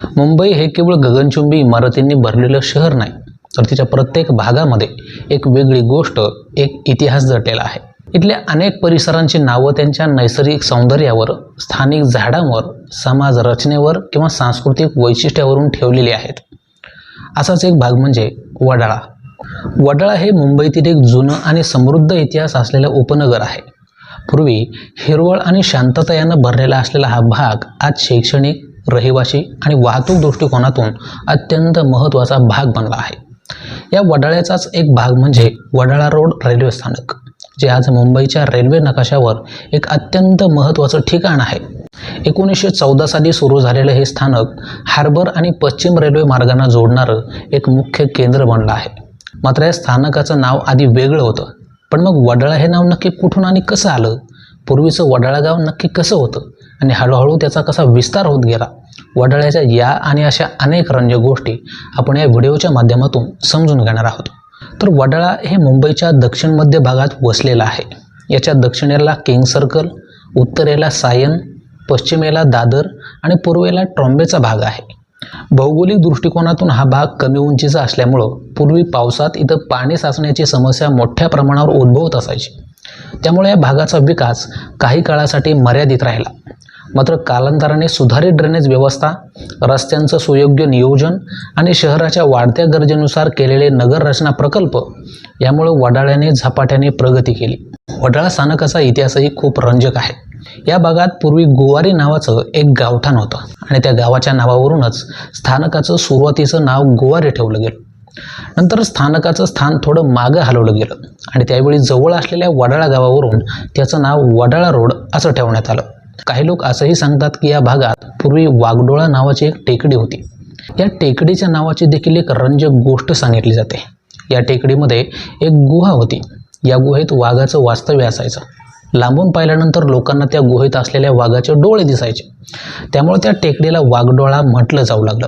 मुंबई हे केवळ गगनचुंबी इमारतींनी भरलेलं शहर नाही तर तिच्या प्रत्येक भागामध्ये एक वेगळी गोष्ट एक इतिहास जडलेला आहे. इथल्या अनेक परिसरांची नावं त्यांच्या नैसर्गिक सौंदर्यावर स्थानिक झाडांवर समाज रचनेवर किंवा सांस्कृतिक वैशिष्ट्यावरून ठेवलेली आहेत. असाच एक भाग म्हणजे वडाळा. वडाळा हे मुंबईतील एक जुनं आणि समृद्ध इतिहास असलेलं उपनगर आहे. पूर्वी हिरवळ आणि शांतता यानं भरलेला असलेला हा भाग आज शैक्षणिक रहिवासी आणि वाहतूक दृष्टिकोनातून अत्यंत महत्त्वाचा भाग बनला आहे. या वडाळ्याचाच एक भाग म्हणजे वडाळा रोड रेल्वे स्थानक जे आज मुंबईच्या रेल्वे नकाशावर एक अत्यंत महत्त्वाचं ठिकाण आहे. एकोणीसशे चौदा साली सुरू झालेलं हे स्थानक हार्बर आणि पश्चिम रेल्वे मार्गांना जोडणारं एक मुख्य केंद्र बनलं आहे. मात्र या स्थानकाचं नाव आधी वेगळं होतं. पण मग वडाळा हे नाव नक्की कुठून आणि कसं आलं? पूर्वीचं वडाळा गाव नक्की कसं होतं? आणि हळूहळू त्याचा कसा विस्तार होत गेला. वडाळ्याच्या या आणि अशा अनेक रंजक गोष्टी आपण या व्हिडिओच्या माध्यमातून समजून घेणार आहोत. तर वडाळा हे मुंबईच्या दक्षिण मध्य भागात वसलेलं आहे. याच्या दक्षिणेला किंग सर्कल उत्तरेला सायन पश्चिमेला दादर आणि पूर्वेला ट्रॉम्बेचा भाग आहे. भौगोलिक दृष्टिकोनातून हा भाग कमी उंचीचा असल्यामुळं पूर्वी पावसात इथं पाणी साचण्याची समस्या मोठ्या प्रमाणावर उद्भवत असायची. त्यामुळे या भागाचा विकास काही काळासाठी मर्यादित राहिला. मात्र कालांतराने सुधारित ड्रेनेज व्यवस्था रस्त्यांचं सुयोग्य नियोजन आणि शहराच्या वाढत्या गरजेनुसार केलेले नगररचना प्रकल्प यामुळे वडाळ्याने झपाट्याने प्रगती केली. वडाळा स्थानकाचा इतिहासही खूप रंजक आहे. या भागात पूर्वी गोवारी नावाचं एक गावठाण होतं आणि त्या गावाच्या नावावरूनच स्थानकाचं सुरुवातीचं नाव गोवारी ठेवलं गेलं. नंतर स्थानकाचं स्थान थोडं मागं हलवलं गेलं आणि त्यावेळी जवळ असलेल्या वडाळा गावावरून त्याचं नाव वडाळा रोड असं ठेवण्यात आलं. काही लोक असंही सांगतात की या भागात पूर्वी वाघडोळा नावाची एक टेकडी होती. या टेकडीच्या नावाची देखील एक रंजक गोष्ट सांगितली जाते. या टेकडीमध्ये एक गुहा होती. या गुहेत वाघाचं वास्तव्य असायचं. लांबून पाहिल्यानंतर लोकांना त्या गुहेत असलेल्या वाघाचे डोळे दिसायचे. त्यामुळे त्या टेकडीला वाघडोळा म्हटलं जाऊ लागलं.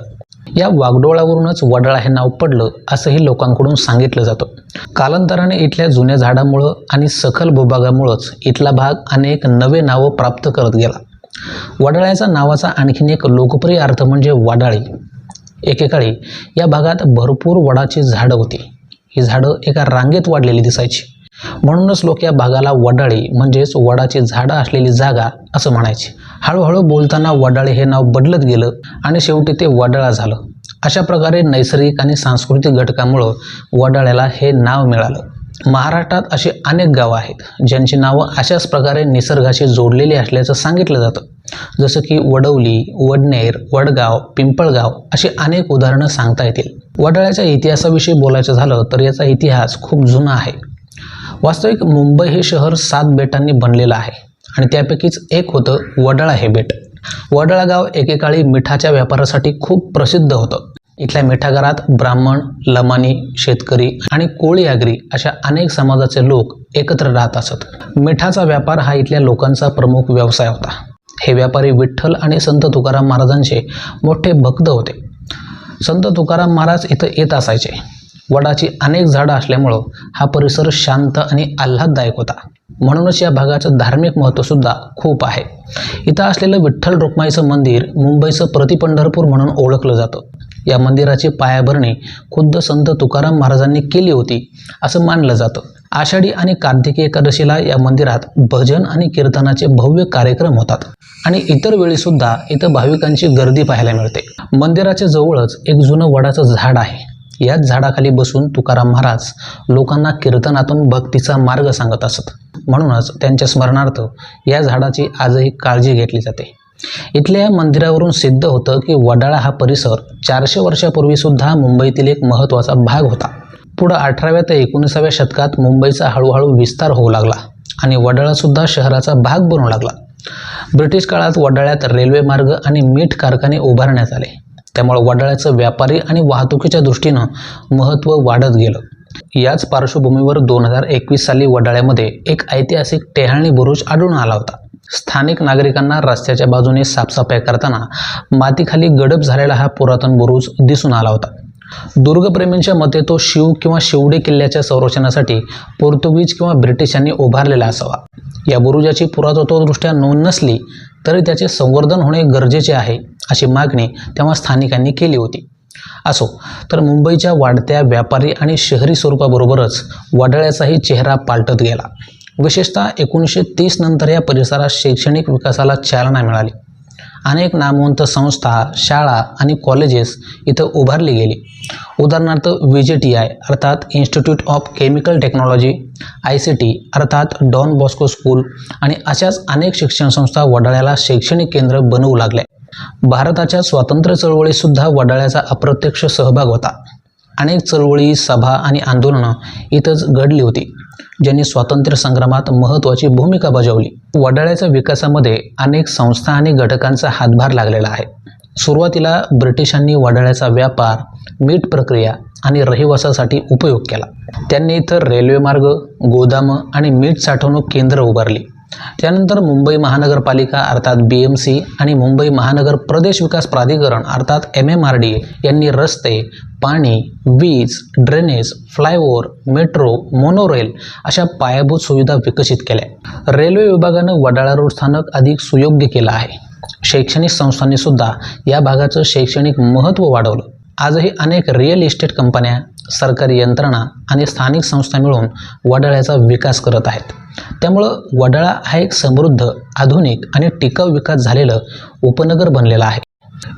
या वागडोळावरूनच वडाळा हे नाव पडलं असंही लोकांकडून सांगितलं जातं. कालांतराने इथल्या जुन्या झाडामुळं आणि सखल भूभागामुळंच इथला भाग अनेक नवे नावं प्राप्त करत गेला. वडाळ्याचा नावाचा आणखीन एक लोकप्रिय अर्थ म्हणजे वाडाळी. एकेकाळी या भागात भरपूर वडाची झाडं होती. ही झाडं एका रांगेत वाढलेली दिसायची. म्हणूनच लोक या भागाला वडाळी म्हणजेच वडाची झाडं असलेली जागा असं म्हणायचे. हळूहळू बोलताना वडाळी हे नाव बदलत गेलं आणि शेवटी ते वडाळा झालं. अशा प्रकारे नैसर्गिक आणि सांस्कृतिक घटकामुळं वडाळ्याला हे नाव मिळालं. महाराष्ट्रात अशी अनेक गावं आहेत ज्यांची नावं अशाच प्रकारे निसर्गाशी जोडलेली असल्याचं सांगितलं जातं. जसं की वडवली वडनेर वडगाव पिंपळगाव अशी अनेक उदाहरणं सांगता येतील. वडाळ्याच्या इतिहासाविषयी बोलायचं झालं तर याचा इतिहास खूप जुना आहे. वास्तविक मुंबई हे शहर सात बेटांनी बनलेलं आहे आणि त्यापैकीच एक होतं वडाळा हे बेट. वडाळा गाव एकेकाळी मिठाच्या व्यापारासाठी खूप प्रसिद्ध होतं. इथल्या मिठागरात ब्राह्मण लमानी शेतकरी आणि कोळी आगरी अशा अनेक समाजाचे लोक एकत्र राहत असत. मिठाचा व्यापार हा इथल्या लोकांचा प्रमुख व्यवसाय होता. हे व्यापारी विठ्ठल आणि संत तुकाराम महाराजांचे मोठे भक्त होते. संत तुकाराम महाराज इथं येत असायचे. वडाची अनेक झाडं असल्यामुळं हा परिसर शांत आणि आल्हाददायक होता. म्हणूनच या भागाचं धार्मिक महत्त्वसुद्धा खूप आहे. इथं असलेलं विठ्ठल रुक्माईचं मंदिर मुंबईचं प्रतिपंढरपूर म्हणून ओळखलं जातं. या मंदिराची पायाभरणी खुद्द संत तुकाराम महाराजांनी केली होती असं मानलं जातं. आषाढी आणि कार्तिकी एकादशीला या मंदिरात भजन आणि कीर्तनाचे भव्य कार्यक्रम होतात. आणि इतर वेळीसुद्धा इथं भाविकांची गर्दी पाहायला मिळते. मंदिराच्या जवळच एक जुनं वडाचं झाड आहे. याच झाडाखाली बसून तुकाराम महाराज लोकांना कीर्तनातून भक्तीचा मार्ग सांगत असत. म्हणूनच त्यांच्या स्मरणार्थ या झाडाची आजही काळजी घेतली जाते. इथल्या या मंदिरावरून सिद्ध होतं की वडाळा हा परिसर चारशे वर्षापूर्वी सुद्धा मुंबईतील एक महत्त्वाचा भाग होता. पुढं अठराव्या ते एकोणीसाव्या शतकात मुंबईचा हळूहळू विस्तार होऊ लागला आणि वडाळासुद्धा शहराचा भाग बनू लागला. ब्रिटिश काळात वडाळ्यात रेल्वे मार्ग आणि मीठ कारखाने उभारण्यात आले. त्यामुळे वडाळ्याचं व्यापारी आणि वाहतुकीच्या दृष्टीनं महत्त्व वाढत गेलं. याच पार्श्वभूमीवर दोन हजार एकवीस साली वडाळ्यामध्ये एक ऐतिहासिक टेहाळणी बुरुज आढळून आला होता. स्थानिक नागरिकांना रस्त्याच्या बाजूने साफसफाई करताना मातीखाली गडप झालेला हा पुरातन बुरुज दिसून आला होता. दुर्गप्रेमींच्या मते तो शिव किंवा शिवडे किल्ल्याच्या संरक्षणासाठी पोर्तुगीज किंवा ब्रिटिशांनी उभारलेला असावा. या बुरुजाची पुरातत्वदृष्ट्या नोंद नसली तरी त्याचे संवर्धन होणे गरजेचे आहे अशी मागणी तेव्हा स्थानिकांनी केली होती. असो तर मुंबईच्या वाढत्या व्यापारी आणि शहरी स्वरूपाबरोबरच वडाळ्याचाही चेहरा पालटत गेला. विशेषतः एकोणीसशे तीस नंतर या परिसरात शैक्षणिक विकासाला चालना मिळाली. अनेक नामवंत संस्था शाळा आणि कॉलेजेस इथं उभारली गेली. उदाहरणार्थ व्ही जे टी आय अर्थात institute of chemical technology I C T अर्थात डॉन बॉस्को स्कूल आणि अशाच अनेक शिक्षण संस्था वडाळ्याला शैक्षणिक केंद्र बनवू लागल्या भारताच्या स्वातंत्र्य चळवळीतसुद्धा वडाळ्याचा अप्रत्यक्ष सहभाग होता. अनेक चळवळी सभा आणि आंदोलनं इथंच घडली होती. ज्यांनी स्वातंत्र्य संग्रामात महत्त्वाची भूमिका बजावली. वडाळ्याच्या विकासामध्ये अनेक संस्था आणि घटकांचा हातभार लागलेला आहे. सुरुवातीला ब्रिटिशांनी वडाळ्याचा व्यापार मीठ प्रक्रिया आणि रहिवासासाठी उपयोग केला. त्यांनी इथं रेल्वेमार्ग गोदामं आणि मीठ साठवणूक केंद्र उभारली. त्यानंतर मुंबई महानगरपालिका अर्थात बी एम सी आणि मुंबई महानगर प्रदेश विकास प्राधिकरण अर्थात एम एम आर डी यांनी रस्ते पाणी वीज ड्रेनेज फ्लायओव्हर मेट्रो मोनोरेल अशा पायाभूत सुविधा विकसित केल्या. रेल्वे विभागानं वडाळा रोड स्थानक अधिक सुयोग्य केलं आहे. शैक्षणिक संस्थांनी सुद्धा या भागाचं शैक्षणिक महत्त्व वाढवलं. आजही अनेक रिअल इस्टेट कंपन्या सरकारी यंत्रणा आणि स्थानिक संस्था मिळून वडाळ्याचा विकास करत आहेत. त्यामुळं वडाळा हा एक समृद्ध आधुनिक आणि टिकाऊ विकास झालेलं उपनगर बनलेलं आहे.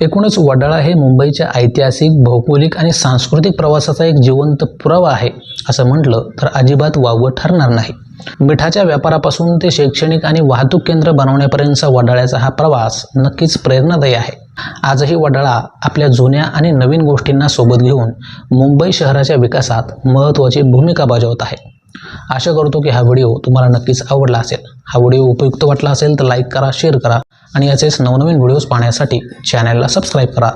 एकूणच वडाळा हे मुंबईच्या ऐतिहासिक भौगोलिक आणि सांस्कृतिक प्रवासाचा एक जिवंत पुरावा आहे असं म्हटलं तर अजिबात वावगं ठरणार नाही. मिठाच्या व्यापारापासून ते शैक्षणिक आणि वाहतूक केंद्र बनवण्यापर्यंतचा वडाळ्याचा हा प्रवास नक्कीच प्रेरणादायी आहे. आजही वडाळा आपल्या जुन्या आणि नवीन गोष्टींना सोबत घेऊन मुंबई शहराच्या विकासात महत्त्वाची भूमिका बजावत आहे. आशा करतो की हा व्हिडिओ तुम्हाला नक्कीच आवडला असेल. हा व्हिडिओ उपयुक्त वाटला असेल तर लाईक करा शेअर करा आणि याचेच नवनवीन व्हिडिओज पाहण्यासाठी चॅनलला सबस्क्राईब करा.